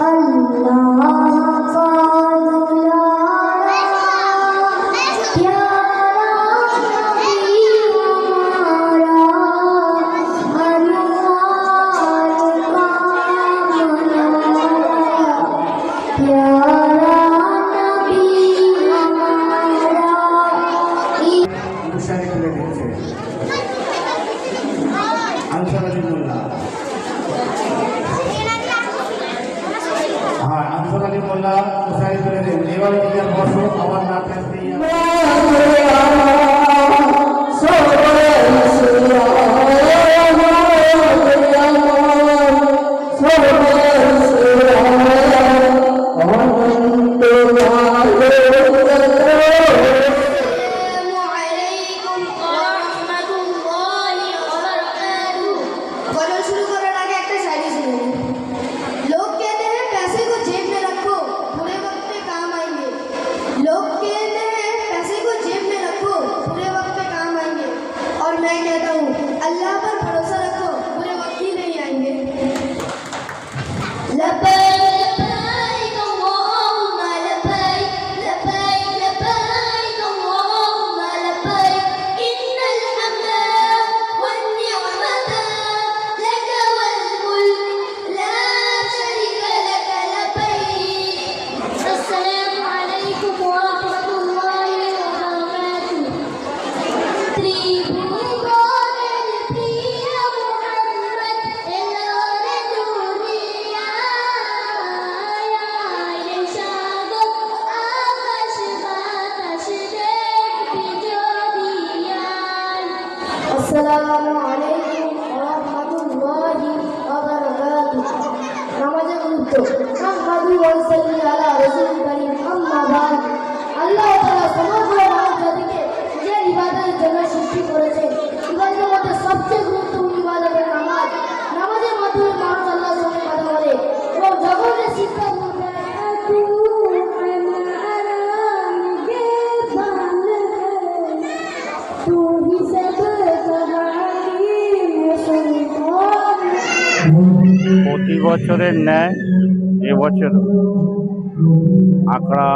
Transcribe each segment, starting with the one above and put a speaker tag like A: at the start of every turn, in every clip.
A: 아, 네. 안 사라지는가 answer Ali Molla দিন এবার ইয়ার বসো আমার না
B: আসসালামু আলাইকুম রাহমাতুল্লাহি ওয়া বারাকাতুহু। নামাজের গুরুত্ব আহমাদু ওয়া সাল্লি
C: প্রতি বছরের ন্যায় এবছর আখড়া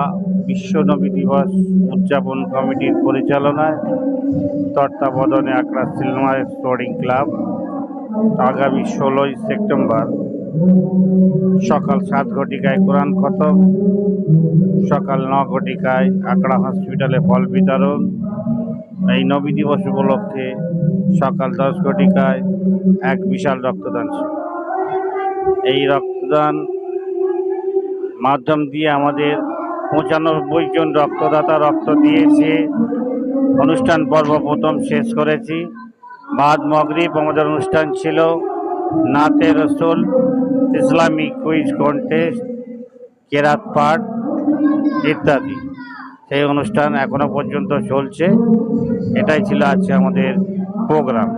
C: বিশ্ব নবী দিবস উদযাপন কমিটির পরিচালনায় তত্ত্বাবধানে আখড়া সিনেমা স্টোরিং ক্লাব আগামী ষোলোই সেপ্টেম্বর সকাল সাত ঘটিকায় কোরআন খতম, সকাল ন ঘটিকায় আখড়া হসপিটালে ফল বিতরণ এই নবী দিবস উপলক্ষে সকাল দশ ঘটিকায় এক বিশাল রক্তদান। এই রক্তদান মাধ্যম দিয়ে আমাদের পঁচানব্বই জন রক্তদাতা রক্ত দিয়েছে। অনুষ্ঠান পর্ব প্রথম শেষ করেছি। বাদ মগরিব আমাদের অনুষ্ঠান ছিল। নাতে রসুল ইসলামিক কুইজ কন্টেস্ট কেরাত পাঠ ইত্যাদি। সেই অনুষ্ঠান এখনও পর্যন্ত চলছে। এটাই ছিল আজকে আমাদের প্রোগ্রাম